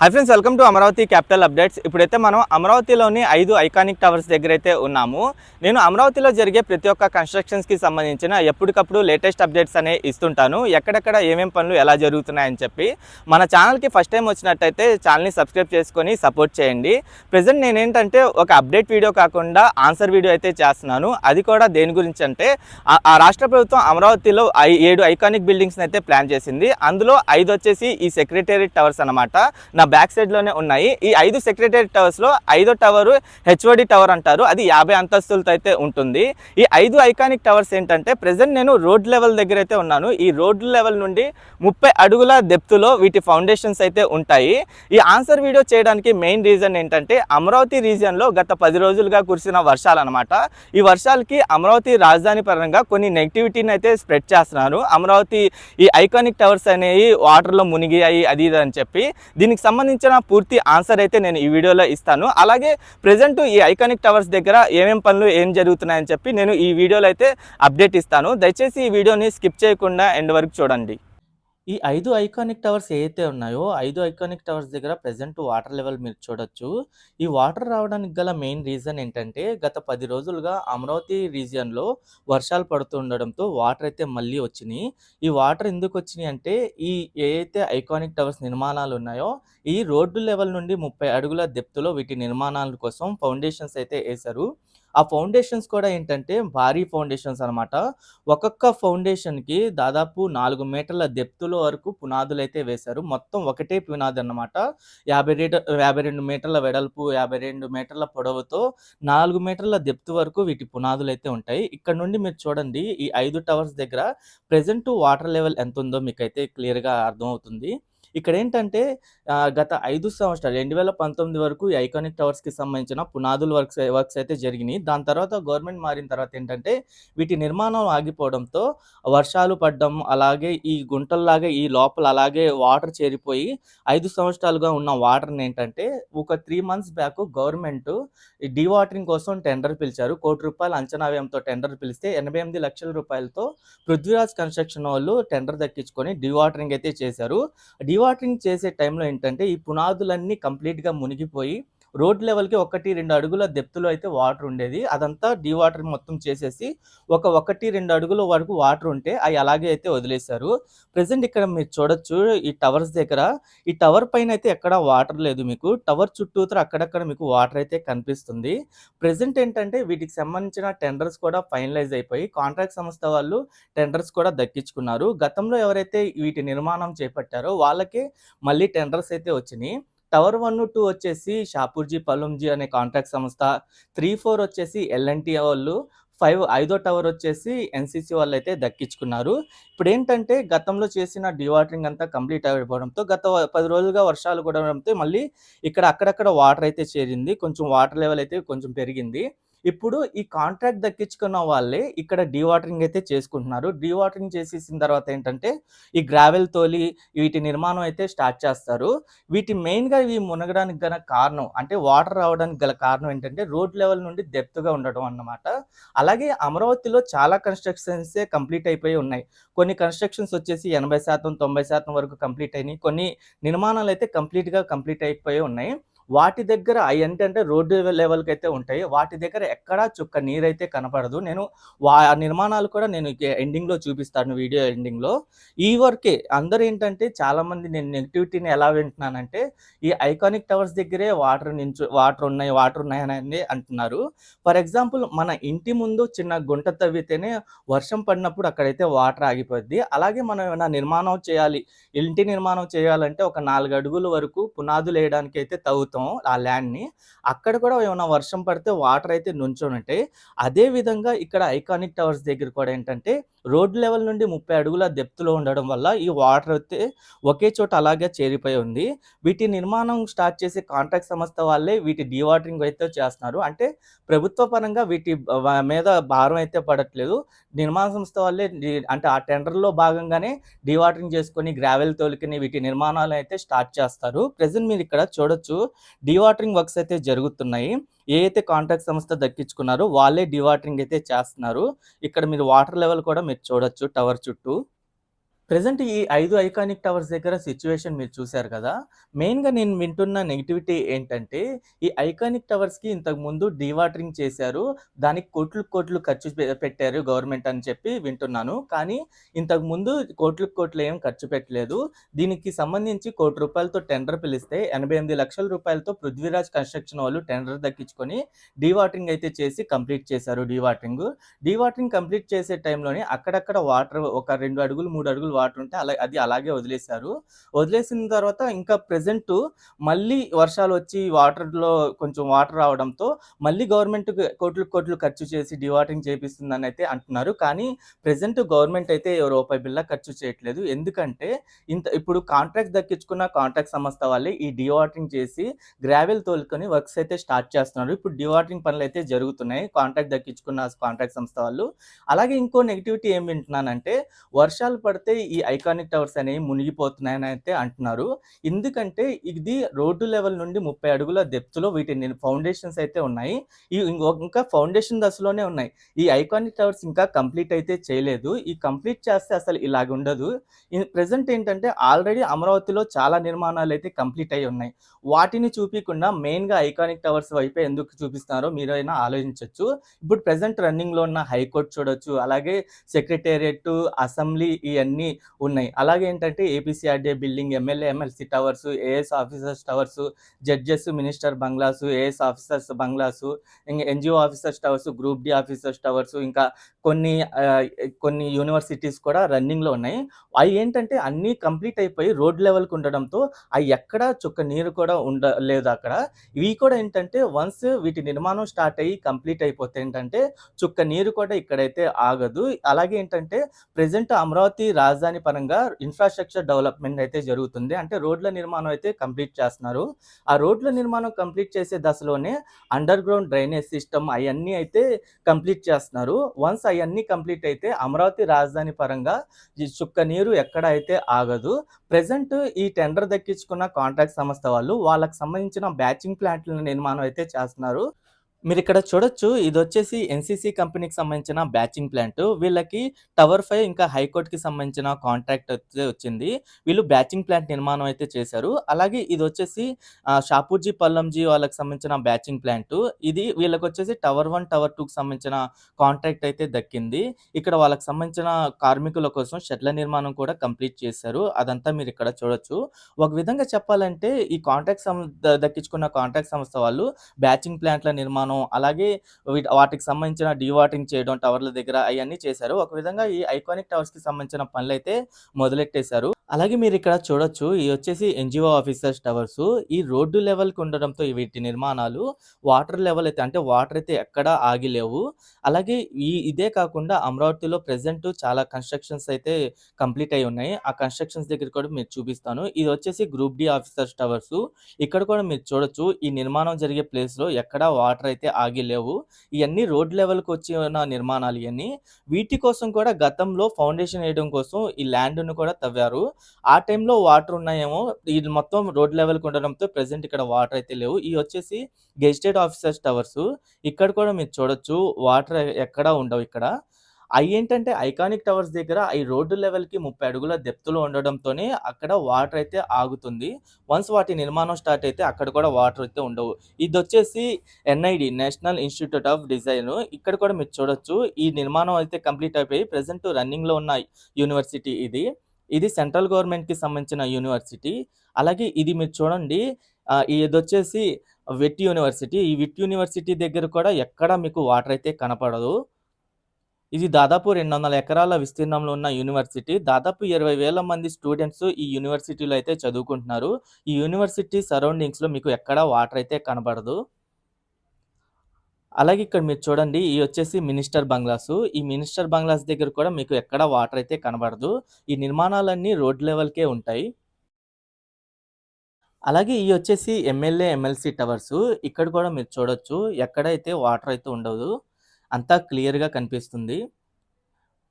Hi friends welcome to Amaravati capital updates ఇప్పుడైతే మనం అమరావతిలోని ఐదు ఐకానిక్ టవర్స్ దగ్గర అయితే ఉన్నాము. నేను అమరావతిలో జరిగే ప్రతి ఒక్క కన్స్ట్రక్షన్స్కి సంబంధించిన ఎప్పటికప్పుడు లేటెస్ట్ అప్డేట్స్ అనేవి ఇస్తుంటాను. ఎక్కడెక్కడ ఏమేం పనులు ఎలా జరుగుతున్నాయని చెప్పి మన ఛానల్కి ఫస్ట్ టైం వచ్చినట్టయితే ఛానల్ని సబ్స్క్రైబ్ చేసుకొని సపోర్ట్ చేయండి. ప్రజెంట్ నేనేంటంటే ఒక అప్డేట్ వీడియో కాకుండా ఆన్సర్ వీడియో అయితే చేస్తున్నాను. అది కూడా దేని గురించి అంటే ఆ- రాష్ట్ర ప్రభుత్వం అమరావతిలో ఐ- ఏడు ఐకానిక్ బిల్డింగ్స్ని అయితే ప్లాన్ చేసింది. అందులో ఐదు వచ్చేసి ఈ సెక్రటేరియట్ టవర్స్ అనమాట నా బ్యాక్ సైడ్లోనే ఉన్నాయి. ఈ ఐదు సెక్రటరీ టవర్స్లో ఐదో టవర్ హెచ్ఓడి టవర్ అంటారు. అది యాభై అంతస్తులతో అయితే ఉంటుంది. ఈ ఐదు ఐకానిక్ టవర్స్ ఏంటంటే ప్రజెంట్ నేను రోడ్ లెవెల్ దగ్గర అయితే ఉన్నాను. ఈ రోడ్ లెవెల్ నుండి ముప్పై అడుగుల డెప్త్లో వీటి ఫౌండేషన్స్ అయితే ఉంటాయి. ఈ ఆన్సర్ వీడియో చేయడానికి మెయిన్ రీజన్ ఏంటంటే అమరావతి రీజియన్లో గత పది రోజులుగా కురిసిన వర్షాలు అనమాట ఈ వర్షాలకి అమరావతి రాజధాని పరంగా కొన్ని నెగిటివిటీని అయితే స్ప్రెడ్ చేస్తున్నారు. అమరావతి ఈ ఐకానిక్ టవర్స్ అనేవి వాటర్లో మునిగాయి అది ఇది అని చెప్పి. దీనికి సంబంధించిన పూర్తి ఆన్సర్ అయితే నేను ఈ వీడియోలో ఇస్తాను. అలాగే ప్రజెంట్ ఈ ఐకానిక్ టవర్స్ దగ్గర ఏమేం పనులు ఏం జరుగుతున్నాయని చెప్పి నేను ఈ వీడియోలో అయితే అప్డేట్ ఇస్తాను. దయచేసి ఈ వీడియోని స్కిప్ చేయకుండా ఎండ్ వరకు చూడండి. ఈ ఐదు ఐకానిక్ టవర్స్ ఏవైతే ఉన్నాయో ఐదు ఐకానిక్ టవర్స్ దగ్గర ప్రజెంట్ వాటర్ లెవెల్ మీరు చూడొచ్చు. ఈ వాటర్ రావడానికి గల మెయిన్ రీజన్ ఏంటంటే గత పది రోజులుగా అమరావతి రీజియన్లో వర్షాలు పడుతుండడంతో వాటర్ అయితే మళ్ళీ వచ్చినాయి. ఈ వాటర్ ఎందుకు వచ్చినాయి అంటే ఈ ఏదైతే ఐకానిక్ టవర్స్ నిర్మాణాలు ఉన్నాయో ఈ రోడ్డు లెవెల్ నుండి ముప్పై అడుగుల దెప్తులో వీటి నిర్మాణాల కోసం ఫౌండేషన్స్ అయితే వేశారు. ఆ ఫౌండేషన్స్ కూడా ఏంటంటే భారీ ఫౌండేషన్స్ అనమాట ఒక్కొక్క ఫౌండేషన్కి దాదాపు నాలుగు మీటర్ల డెప్త్లో వరకు పునాదులు అయితే వేశారు. మొత్తం ఒకటే పునాది అనమాట యాభై రేట యాభై రెండు మీటర్ల వెడల్పు యాభై రెండు మీటర్ల పొడవుతో నాలుగు మీటర్ల డెప్త్ వరకు వీటి పునాదులు అయితే ఉంటాయి. ఇక్కడ నుండి మీరు చూడండి ఈ ఐదు టవర్స్ దగ్గర ప్రజెంట్ వాటర్ లెవెల్ ఎంత ఉందో మీకైతే క్లియర్గా అర్థమవుతుంది. ఇక్కడ ఏంటంటే గత ఐదు సంవత్సరాలు రెండు వేల పంతొమ్మిది వరకు ఈ ఐకానిక్ టవర్స్కి సంబంధించిన పునాదులు వర్క్స్ వర్క్స్ అయితే జరిగినాయి. దాని తర్వాత గవర్నమెంట్ మారిన తర్వాత ఏంటంటే వీటి నిర్మాణం ఆగిపోవడంతో వర్షాలు పడడం అలాగే ఈ గుంటల్లాగా ఈ లోపల అలాగే వాటర్ చేరిపోయి ఐదు సంవత్సరాలుగా ఉన్న వాటర్ని ఏంటంటే ఒక three months back government dewatering కోసం టెండర్ పిలిచారు. కోటి రూపాయల అంచనా వ్యయంతో టెండర్ పిలిస్తే ఎనభై ఎనిమిది లక్షల రూపాయలతో పృథ్వీరాజ్ కన్స్ట్రక్షన్ వాళ్ళు టెండర్ దక్కించుకొని డీవాటరింగ్ అయితే చేశారు. డీవాటరింగ్ చేసే టైంలో ఏంటంటే ఈ పునాదులన్నీ కంప్లీట్గా మునిగిపోయి రోడ్ లెవెల్కి ఒకటి రెండు అడుగుల దెప్తులో అయితే వాటర్ ఉండేది. అదంతా డీవాటరింగ్ మొత్తం చేసేసి ఒక ఒకటి రెండు అడుగుల వరకు వాటర్ ఉంటే అవి అలాగే అయితే వదిలేశారు. ప్రజెంట్ ఇక్కడ మీరు చూడొచ్చు ఈ టవర్స్ దగ్గర. ఈ టవర్ పైన అయితే ఎక్కడ వాటర్ లేదు మీకు. టవర్ చుట్టూతర అక్కడక్కడ మీకు వాటర్ అయితే కనిపిస్తుంది. ప్రజెంట్ ఏంటంటే వీటికి సంబంధించిన టెండర్స్ కూడా ఫైనలైజ్ అయిపోయి కాంట్రాక్ట్ సంస్థ వాళ్ళు టెండర్స్ కూడా దక్కించుకున్నారు. గతంలో ఎవరైతే వీటి నిర్మాణం చేపట్టారో వాళ్ళకే మళ్ళీ టెండర్స్ అయితే వచ్చినాయి. టవర్ వన్ టూ వచ్చేసి షాపూర్జీ పలుంజీ అనే కాంట్రాక్ట్ సంస్థ. త్రీ ఫోర్ వచ్చేసి ఎల్ఎన్టీ వాళ్ళు. ఫైవ్ ఐదో టవర్ వచ్చేసి ఎన్సీసీ వాళ్ళు అయితే దక్కించుకున్నారు. ఇప్పుడు ఏంటంటే గతంలో చేసిన డివాటరింగ్ అంతా కంప్లీట్ అయిపోవడంతో గత పది రోజులుగా వర్షాలు కూడా మళ్ళీ ఇక్కడ అక్కడక్కడ వాటర్ అయితే చేరింది. కొంచెం వాటర్ లెవెల్ అయితే కొంచెం పెరిగింది. ఇప్పుడు ఈ కాంట్రాక్ట్ దక్కించుకున్న వాళ్ళే ఇక్కడ డీవాటరింగ్ అయితే చేసుకుంటున్నారు. డీవాటరింగ్ చేసేసిన తర్వాత ఏంటంటే ఈ గ్రావెల్ తోలి వీటి నిర్మాణం అయితే స్టార్ట్ చేస్తారు. వీటి మెయిన్గా ఇవి మునగడానికి గల కారణం అంటే వాటర్ రావడానికి గల కారణం ఏంటంటే రోడ్ లెవెల్ నుండి డెప్త్గా ఉండడం అన్నమాట. అలాగే అమరావతిలో చాలా కన్స్ట్రక్షన్సే కంప్లీట్ అయిపోయి ఉన్నాయి. కొన్ని కన్స్ట్రక్షన్స్ వచ్చేసి ఎనభై శాతం తొంభై శాతం వరకు కంప్లీట్ అయినాయి. కొన్ని నిర్మాణాలు అయితే కంప్లీట్గా కంప్లీట్ అయిపోయి ఉన్నాయి. వాటి దగ్గర అవి ఏంటంటే రోడ్డు లెవెల్కి అయితే ఉంటాయి. వాటి దగ్గర ఎక్కడా చుక్క నీరైతే కనపడదు. నేను వా ఆ నిర్మాణాలు కూడా నేను ఎండింగ్లో చూపిస్తాను వీడియో ఎండింగ్లో. ఈ వర్కే అందరూ ఏంటంటే చాలామంది నేను నెగిటివిటీని ఎలా వింటున్నానంటే ఈ ఐకానిక్ టవర్స్ దగ్గరే వాటర్ నించు వాటర్ ఉన్నాయి వాటర్ ఉన్నాయని అంటున్నారు. ఫర్ ఎగ్జాంపుల్ మన ఇంటి ముందు చిన్న గుంట తవ్వితేనే వర్షం పడినప్పుడు అక్కడైతే వాటర్ ఆగిపోద్ది. అలాగే మనం ఏమైనా నిర్మాణం చేయాలి ఇంటి నిర్మాణం చేయాలంటే ఒక నాలుగు అడుగుల వరకు పునాదులు వేయడానికి అయితే తవ్వుతాం ఆ ల్యాండ్ని. అక్కడ కూడా ఏమైనా వర్షం పడితే వాటర్ అయితే నుంచోనుంటాయి. ఉంటాయి అదే విధంగా ఇక్కడ ఐకానిక్ టవర్స్ దగ్గర కూడా ఏంటంటే రోడ్ లెవెల్ నుండి ముప్పై అడుగుల డెప్త్లో ఉండడం వల్ల ఈ వాటర్ అయితే ఒకే చోట అలాగే చేరిపోయి ఉంది. వీటి నిర్మాణం స్టార్ట్ చేసే కాంట్రాక్ట్ సంస్థ వాళ్ళే వీటి డీవాటరింగ్ అయితే చేస్తున్నారు. అంటే ప్రభుత్వ పరంగా వీటి మీద భారం అయితే పడట్లేదు. నిర్మాణ సంస్థ వాళ్ళే అంటే ఆ టెండర్లో భాగంగానే డీవాటరింగ్ చేసుకొని గ్రావెల్ తోలుకుని వీటి నిర్మాణాలు అయితే స్టార్ట్ చేస్తారు. ప్రజెంట్ మీరు ఇక్కడ చూడొచ్చు. డీవాటరింగ్ వర్క్స్ అయితే జరుగుతున్నాయి. ఏ అయితే కాంట్రాక్ట్ సంస్థ దక్కించుకున్నారో వాళ్ళే డీవాటరింగ్ అయితే చేస్తున్నారు. ఇక్కడ మీరు వాటర్ లెవెల్ కూడా మీరు చూడొచ్చు టవర్ చుట్టూ. ప్రెసెంట్ ఈ ఐదు ఐకానిక్ టవర్స్ దగ్గర సిచ్యువేషన్ మీరు చూశారు కదా. మెయిన్గా నేను వింటున్న నెగిటివిటీ ఏంటంటే ఈ ఐకానిక్ టవర్స్కి ఇంతకు ముందు డీవాటరింగ్ చేశారు. దానికి కోట్లు కోట్లు ఖర్చు పె- పెట్టారు గవర్నమెంట్ అని చెప్పి వింటున్నాను. కానీ ఇంతకు ముందు కోట్లు కోట్లు ఏం ఖర్చు పెట్టలేదు. దీనికి సంబంధించి కోటి రూపాయలతో టెండర్ పిలిస్తే ఎనభై ఎనిమిది లక్షల రూపాయలతో పృథ్వీరాజ్ కన్స్ట్రక్షన్ వాళ్ళు టెండర్ దక్కించుకొని డీవాటరింగ్ అయితే చేసి కంప్లీట్ చేశారు డీవాటరింగ్. డీవాటరింగ్ కంప్లీట్ చేసే టైంలోనే అక్కడక్కడ వాటర్ ఒక రెండు అడుగులు మూడు అడుగులు వాటర్ ఉంటే అలా అది అలాగే వదిలేశారు. వదిలేసిన తర్వాత ఇంకా ప్రెసెంట్ మళ్ళీ వర్షాలు వచ్చి వాటర్లో కొంచెం వాటర్ రావడంతో మళ్ళీ గవర్నమెంట్ కోట్లు కోట్లు ఖర్చు చేసి డివాటరింగ్ చేపిస్తుందని అయితే అంటున్నారు. కానీ ప్రెసెంట్ గవర్నమెంట్ అయితే ఏ రూపాయి బిల్లా ఖర్చు చేయట్లేదు. ఎందుకంటే ఇంత ఇప్పుడు కాంట్రాక్ట్ దక్కించుకున్న కాంట్రాక్ట్ సంస్థ వాళ్ళే ఈ డివాటరింగ్ చేసి గ్రావెల్ తోలుకొని వర్క్స్ అయితే స్టార్ట్ చేస్తున్నారు. ఇప్పుడు డివాటరింగ్ పనులు అయితే జరుగుతున్నాయి. కాంట్రాక్ట్ దక్కించుకున్న కాంట్రాక్ట్ సంస్థ వాళ్ళు. అలాగే ఇంకో నెగిటివిటీ ఏం వింటున్నానంటే వర్షాలు పడితే ఈ ఈ ఐకానిక్ టవర్స్ అనేవి మునిగిపోతున్నాయని అయితే అంటున్నారు. ఎందుకంటే ఇది రోడ్డు లెవెల్ నుండి ముప్పై అడుగుల డెప్త్లో వీటి ఫౌండేషన్స్ అయితే ఉన్నాయి. ఈ ఇంకా ఫౌండేషన్ దశలోనే ఉన్నాయి. ఈ ఐకానిక్ టవర్స్ ఇంకా కంప్లీట్ అయితే చేయలేదు. ఈ కంప్లీట్ చేస్తే అసలు ఇలాగ ఉండదు. ప్రజెంట్ ఏంటంటే ఆల్రెడీ అమరావతిలో చాలా నిర్మాణాలు అయితే కంప్లీట్ అయి ఉన్నాయి. వాటిని చూపించకుండా మెయిన్గా ఐకానిక్ టవర్స్ వైపే ఎందుకు చూపిస్తున్నారో మీరైనా ఆలోచించవచ్చు ఇప్పుడు ప్రజెంట్ రన్నింగ్లో ఉన్న హైకోర్టు చూడొచ్చు. అలాగే సెక్రటేరియట్ అసెంబ్లీ ఇవన్నీ ఉన్నాయి. అలాగే ఏంటంటే APCRDA building MLA MLC towers AS officers towers judges minister bungalows AS officers bungalows ఇంకా NGO officers towers group D officers towers ఇంకా కొన్ని కొన్ని యూనివర్సిటీస్ కూడా రన్నింగ్లో ఉన్నాయి. అవి ఏంటంటే అన్నీ కంప్లీట్ అయిపోయి రోడ్ లెవెల్కి ఉండడంతో అవి ఎక్కడ చుక్క నీరు కూడా ఉండలేదు అక్కడ. ఇవి కూడా ఏంటంటే వన్స్ వీటి నిర్మాణం స్టార్ట్ అయ్యి కంప్లీట్ అయిపోతే ఏంటంటే చుక్క నీరు కూడా ఇక్కడైతే ఆగదు. అలాగే ఏంటంటే ప్రజెంట్ అమరావతి రాజధాని పరంగా ఇన్ఫ్రాస్ట్రక్చర్ డెవలప్మెంట్ అయితే జరుగుతుంది. అంటే రోడ్ల నిర్మాణం అయితే కంప్లీట్ చేస్తున్నారు. ఆ రోడ్ల నిర్మాణం కంప్లీట్ చేసే దశలోనే అండర్ గ్రౌండ్ డ్రైనేజ్ సిస్టమ్ అవన్నీ అయితే కంప్లీట్ చేస్తున్నారు. వన్స్ అవన్నీ కంప్లీట్ అయితే అమరావతి రాజధాని పరంగా ఈ చుక్క నీరు ఎక్కడ అయితే ఆగదు. ప్రజెంట్ ఈ టెండర్ దక్కించుకున్న కాంట్రాక్ట్ సంస్థ వాళ్ళు వాళ్ళకి సంబంధించిన బ్యాచింగ్ ప్లాంట్ల నిర్మాణం అయితే చేస్తున్నారు. మీరు ఇక్కడ చూడొచ్చు ఇది వచ్చేసి ఎన్సీసీ కంపెనీకి సంబంధించిన బ్యాచింగ్ ప్లాంట్. వీళ్ళకి టవర్ ఫైవ్ ఇంకా హైకోర్టుకి సంబంధించిన కాంట్రాక్ట్ అయితే వచ్చింది. వీళ్ళు బ్యాచింగ్ ప్లాంట్ నిర్మాణం అయితే చేశారు. అలాగే ఇది వచ్చేసి షాపూర్జీ పల్లంజీ వాళ్ళకి సంబంధించిన బ్యాచింగ్ ప్లాంట్. ఇది వీళ్ళకి వచ్చేసి టవర్ వన్ టవర్ టూకి సంబంధించిన కాంట్రాక్ట్ అయితే దక్కింది. ఇక్కడ వాళ్ళకి సంబంధించిన కార్మికుల కోసం షెడ్ల నిర్మాణం కూడా కంప్లీట్ చేశారు. అదంతా మీరు ఇక్కడ చూడొచ్చు. ఒక విధంగా చెప్పాలంటే ఈ కాంట్రాక్ట్ సం దక్కించుకున్న కాంట్రాక్ట్ సంస్థ వాళ్ళు బ్యాచింగ్ ప్లాంట్ల నిర్మాణం అలాగే వీటి వాటికి సంబంధించిన డివాటింగ్ చేయడం టవర్ల దగ్గర అవన్నీ చేశారు. ఒక విధంగా ఈ ఐకానిక్ టవర్స్కి సంబంధించిన పనులు అయితే మొదలెట్టేశారు. అలాగే మీరు ఇక్కడ చూడొచ్చు ఇది వచ్చేసి ఎన్జిఓ ఆఫీసర్స్ టవర్స్. ఈ రోడ్డు లెవెల్కి ఉండడంతో వీటి నిర్మాణాలు వాటర్ లెవెల్ అయితే అంటే వాటర్ అయితే ఎక్కడా ఆగిలేవు అలాగే ఈ ఇదే కాకుండా అమరావతిలో ప్రెసెంట్ చాలా కన్స్ట్రక్షన్స్ అయితే కంప్లీట్ అయి ఉన్నాయి. ఆ కన్స్ట్రక్షన్స్ దగ్గర కూడా మీరు చూపిస్తాను. ఇది వచ్చేసి గ్రూప్ డి ఆఫీసర్స్ టవర్స్. ఇక్కడ కూడా మీరు చూడొచ్చు ఈ నిర్మాణం జరిగే ప్లేస్లో ఎక్కడా వాటర్ అయితే ఆగి లేవు. ఇవన్నీ రోడ్ లెవెల్కి వచ్చి ఉన్న నిర్మాణాలు ఇవన్నీ వీటి కోసం కూడా గతంలో ఫౌండేషన్ వేయడం కోసం ఈ ల్యాండ్ను కూడా తవ్వారు. ఆ టైంలో వాటర్ ఉన్నాయేమో ఇది మొత్తం రోడ్ లెవెల్కి ఉండడంతో ప్రజెంట్ ఇక్కడ వాటర్ అయితే లేవు. ఇవి వచ్చేసి గెజిటెడ్ ఆఫీసర్స్ టవర్స్. ఇక్కడ కూడా మీరు చూడొచ్చు వాటర్ ఎక్కడా ఉండవు ఇక్కడ. అవి ఏంటంటే ఐకానిక్ టవర్స్ దగ్గర ఈ రోడ్డు లెవెల్కి ముప్పై అడుగుల డెప్త్లో ఉండడంతోనే అక్కడ వాటర్ అయితే ఆగుతుంది. వన్స్ వాటి నిర్మాణం స్టార్ట్ అయితే అక్కడ కూడా వాటర్ అయితే ఉండవు. ఇది వచ్చేసి NID national institute of design. ఇక్కడ కూడా మీరు చూడొచ్చు ఈ నిర్మాణం అయితే కంప్లీట్ అయిపోయి ప్రజెంట్ రన్నింగ్లో ఉన్న యూనివర్సిటీ ఇది. ఇది సెంట్రల్ గవర్నమెంట్కి సంబంధించిన యూనివర్సిటీ. అలాగే ఇది మీరు చూడండి ఆ, ఇది వచ్చేసి వెట్ యూనివర్సిటీ. ఈ విట్ యూనివర్సిటీ దగ్గర కూడా ఎక్కడ మీకు వాటర్ అయితే కనపడదు. ఇది దాదాపు రెండు వందల ఎకరాల విస్తీర్ణంలో ఉన్న యూనివర్సిటీ. దాదాపు ఇరవై వేల మంది స్టూడెంట్స్ ఈ యూనివర్సిటీలో అయితే చదువుకుంటున్నారు. ఈ యూనివర్సిటీ సరౌండింగ్స్లో మీకు ఎక్కడా వాటర్ అయితే కనబడదు అలాగే ఇక్కడ మీరు చూడండి ఈ వచ్చేసి మినిస్టర్ బంగ్లాసు. ఈ మినిస్టర్ బంగ్లాస్ దగ్గర కూడా మీకు ఎక్కడ వాటర్ అయితే కనబడదు. ఈ నిర్మాణాలన్నీ రోడ్ లెవెల్కే ఉంటాయి. అలాగే ఈ వచ్చేసి ఎమ్మెల్యే ఎమ్మెల్సీ టవర్స్. ఇక్కడ కూడా మీరు చూడొచ్చు ఎక్కడైతే వాటర్ అయితే ఉండదు అంతా క్లియర్గా కనిపిస్తుంది.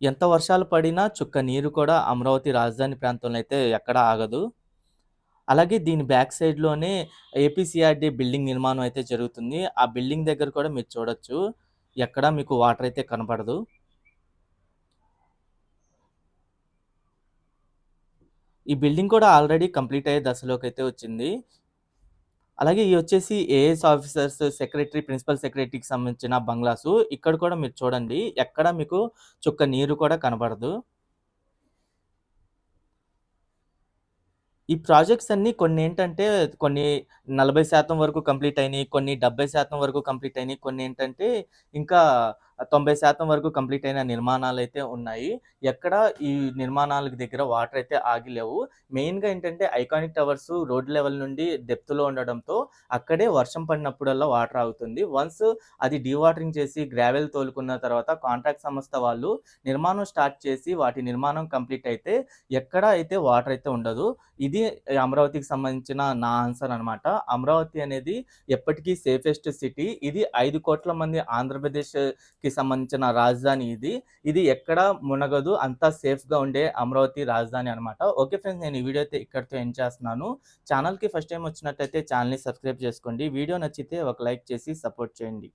ఎంత వర్షాలు పడినా చుక్క నీరు కూడా అమరావతి రాజధాని ప్రాంతంలో అయితే ఎక్కడ ఆగదు. అలాగే దీని బ్యాక్ సైడ్‌లోనే ఏపీసీఆర్‌డీ బిల్డింగ్ నిర్మాణం అయితే జరుగుతుంది. ఆ బిల్డింగ్ దగ్గర కూడా మీరు చూడొచ్చు. ఎక్కడ మీకు వాటర్ అయితే కనపడదు. ఈ బిల్డింగ్ కూడా ఆల్రెడీ కంప్లీట్ అయ్యే దశలోకి అయితే వచ్చింది. అలాగే ఇవి వచ్చేసి ఏఎస్ ఆఫీసర్స్, సెక్రటరీ, ప్రిన్సిపల్ సెక్రటరీకి సంబంధించిన బంగ్లాసు. ఇక్కడ కూడా మీరు చూడండి. ఎక్కడ మీకు చుక్క నీరు కూడా కనబడదు ఈ ప్రాజెక్ట్స్ అన్నీ కొన్ని ఏంటంటే కొన్ని 40% వరకు కంప్లీట్ అయినాయి కొన్ని 70% వరకు కంప్లీట్ అయినాయి కొన్ని ఏంటంటే ఇంకా 90% వరకు కంప్లీట్ అయిన నిర్మాణాలు అయితే ఉన్నాయి. ఎక్కడ ఈ నిర్మాణాలకు దగ్గర వాటర్ అయితే ఆగిలేవు మెయిన్‌గా ఏంటంటే ఐకానిక్ టవర్స్ రోడ్ లెవెల్ నుండి డెప్త్‌లో ఉండడంతో అక్కడే వర్షం పడినప్పుడల్లా వాటర్ ఆగుతుంది. వన్స్ అది డీవాటరింగ్ చేసి గ్రావెల్ తోలుకున్న తర్వాత కాంట్రాక్ట్ సంస్థ వాళ్ళు నిర్మాణం స్టార్ట్ చేసి వాటి నిర్మాణం కంప్లీట్ అయితే ఎక్కడ అయితే వాటర్ అయితే ఉండదు. ఇది అమరావతికి సంబంధించిన నా ఆన్సర్ అనమాట. అమరావతి అనేది ఎప్పటికీ సేఫెస్ట్ సిటీ. ఇది ఐదు కోట్ల మంది ఆంధ్రప్రదేశ్‌కి సంబంధించిన రాజధాని ఇది. ఇది ఎక్కడ మునగదు. అంతా సేఫ్‌గా ఉండే అమరావతి రాజధాని అనమాట. ఓకే ఫ్రెండ్స్ నేను ఈ వీడియో అయితే ఇక్కడితో ఎండ్ చేస్తున్నాను. ఛానల్‌కి ఫస్ట్ టైం వచ్చినట్టయితే ఛానల్‌ని సబ్స్క్రైబ్ చేసుకోండి. వీడియో నచ్చితే ఒక లైక్ చేసి సపోర్ట్ చేయండి.